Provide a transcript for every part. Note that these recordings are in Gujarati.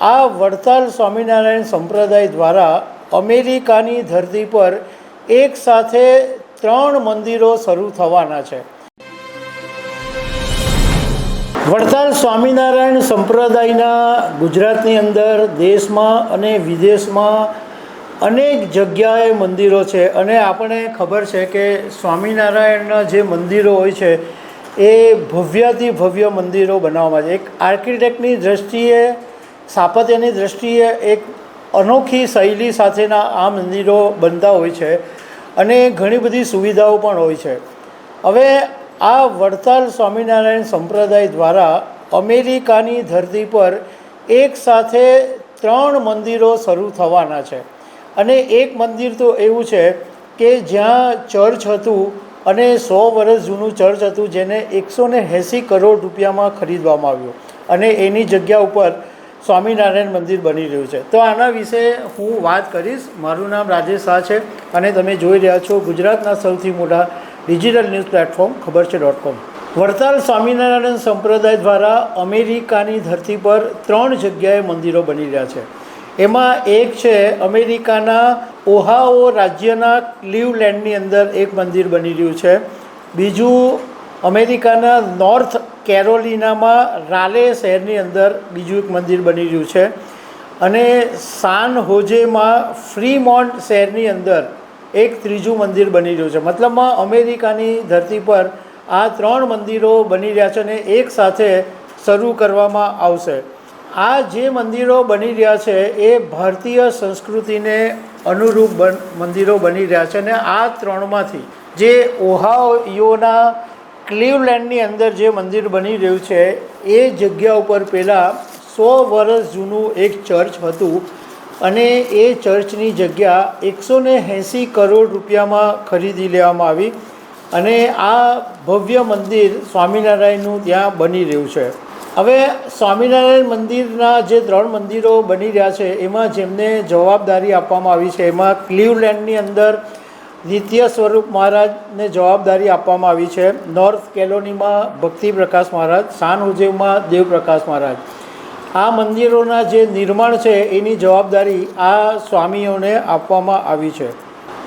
આ વડતાલ સ્વામિનારાયણ સંપ્રદાય દ્વારા અમેરિકાની ધરતી પર એક સાથે ત્રણ મંદિરો શરૂ થવાના છે. વડતાલ સ્વામિનારાયણ સંપ્રદાયના ગુજરાતની અંદર, દેશમાં અને વિદેશમાં અનેક જગ્યાએ મંદિરો છે અને આપણે ખબર છે કે સ્વામિનારાયણના જે મંદિરો હોય છે એ ભવ્યાતિ ભવ્ય મંદિરો બનાવવામાં છે. એક આર્કિટેક્ટની દૃષ્ટિએ સ્થાપત્યની દૃષ્ટિએ એક અનોખી શૈલી સાથેના આ મંદિરો બનતા હોય છે અને ઘણી બધી સુવિધાઓ પણ હોય છે. હવે આ વડતાલ સ્વામિનારાયણ સંપ્રદાય દ્વારા અમેરિકાની ધરતી પર એક સાથે ત્રણ મંદિરો શરૂ થવાના છે. અને એક મંદિર તો એવું છે કે જ્યાં ચર્ચ હતું અને સો વર્ષ જૂનું ચર્ચ હતું જેને એકસો ને એંસી કરોડ રૂપિયામાં ખરીદવામાં આવ્યું. અને એની જગ્યા ઉપર સ્વામિનારાયણ મંદિર બની રહ્યું છે. તો આના વિશે હું વાત કરીશ. મારું નામ રાજેશ શાહ છે અને તમે જોઈ રહ્યા છો ગુજરાતના સૌથી મોટા ડિજિટલ ન્યૂઝ પ્લેટફોર્મ, ખબર છે ડોટ કોમ. વડતાલ સ્વામિનારાયણ સંપ્રદાય દ્વારા અમેરિકાની ધરતી પર ત્રણ જગ્યાએ મંદિરો બની રહ્યા છે. એમાં એક છે અમેરિકાના ઓહાઓ રાજ્યના ક્લીવલેન્ડની અંદર એક મંદિર બની રહ્યું છે. બીજું અમેરિકાના નોર્થ કેરોલિનામાં રાલે શહેરની અંદર બીજું એક મંદિર બની રહ્યું છે. અને સાન હોજેમાં ફ્રીમોન્ટ શહેરની અંદર એક ત્રીજું મંદિર બની રહ્યું છે. મતલબમાં અમેરિકાની ધરતી પર આ ત્રણ મંદિરો બની રહ્યા છે અને એક સાથે શરૂ કરવામાં આવશે. આ જે મંદિરો બની રહ્યા છે એ ભારતીય સંસ્કૃતિને અનુરૂપ બન, મંદિરો બની રહ્યા છે અને આ ત્રણમાંથી જે ઓહાયોના ક્લીવલેન્ડની અંદર જે મંદિર બની રહ્યું છે, એ જગ્યા ઉપર પહેલાં સો વર્ષ જૂનું એક ચર્ચ હતું અને એ ચર્ચની જગ્યા એકસો ને એંસી કરોડ રૂપિયામાં ખરીદી લેવામાં આવી અને આ ભવ્ય મંદિર સ્વામિનારાયણનું ત્યાં બની રહ્યું છે. હવે સ્વામિનારાયણ મંદિરના જે ત્રણ મંદિરો બની રહ્યા છે, એમાં જેમને જવાબદારી આપવામાં આવી છે, એમાં ક્લીવલેન્ડની અંદર નિત્ય સ્વરૂપ મહારાજને જવાબદારી આપવામાં આવી છે. નોર્થ કેલોનીમાં ભક્તિ પ્રકાશ મહારાજ, સાન ઉજેવમાં દેવપ્રકાશ મહારાજ. આ મંદિરોના જે નિર્માણ છે, એની જવાબદારી આ સ્વામીઓને આપવામાં આવી છે.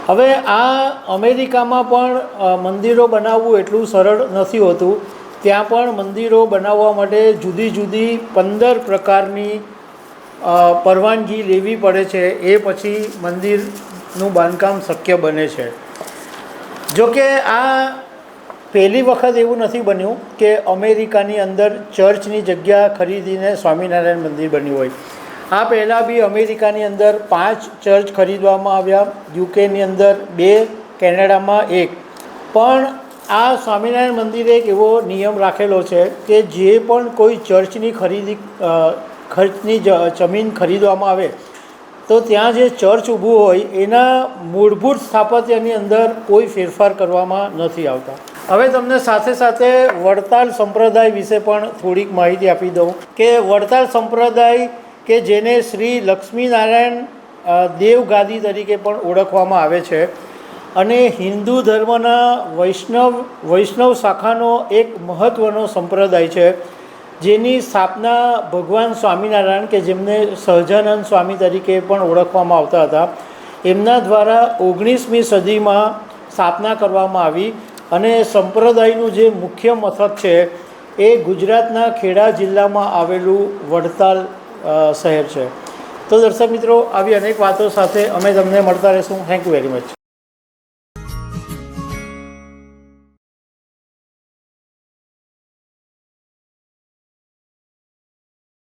હવે આ અમેરિકામાં પણ મંદિરો બનાવવું એટલું સરળ નથી હોતું. ત્યાં પણ મંદિરો બનાવવા માટે જુદી જુદી પંદર પ્રકારની પરવાનગી લેવી પડે છે. એ પછી મંદિરનું બાંધકામ શક્ય બને છે. જોકે આ પહેલી વખત એવું નથી બન્યું કે અમેરિકાની અંદર ચર્ચની જગ્યા ખરીદીને સ્વામિનારાયણ મંદિર બન્યું હોય. આ પહેલાં બી અમેરિકાની અંદર પાંચ ચર્ચ ખરીદવામાં આવ્યા, યુકેની અંદર બે, કેનેડામાં એક. પણ આ સ્વામિનારાયણ મંદિરે એક એવો નિયમ રાખેલો છે કે જે પણ કોઈ ચર્ચની ખરીદી ખર્ચની જ જમીન ખરીદવામાં આવે તો ત્યાં જે ચર્ચ ઊભું હોય, એના મૂળભૂત સ્થાપત્યની અંદર કોઈ ફેરફાર કરવામાં નથી આવતા. હવે તમને સાથે સાથે વડતાલ સંપ્રદાય વિશે પણ થોડીક માહિતી આપી દઉં કે વડતાલ સંપ્રદાય કે જેને શ્રી લક્ષ્મીનારાયણ દેવગાદી તરીકે પણ ઓળખવામાં આવે છે. અને હિન્દુ ધર્મના વૈષ્ણવ વૈષ્ણવ શાખાનો એક મહત્ત્વનો સંપ્રદાય છે. જેની સ્થાપના ભગવાન સ્વામિનારાયણ કે જેમને સહજાનંદ સ્વામી તરીકે પણ ઓળખવામાં આવતા હતા, એમના દ્વારા ઓગણીસમી સદીમાં સ્થાપના કરવામાં આવી અને સંપ્રદાયનું જે મુખ્ય મથક છે, એ ગુજરાતના ખેડા જિલ્લામાં આવેલું વડતાલ શહેર છે. તો દર્શક મિત્રો, આવી અનેક વાતો સાથે અમે તમને મળતા રહીશું. Thank you very much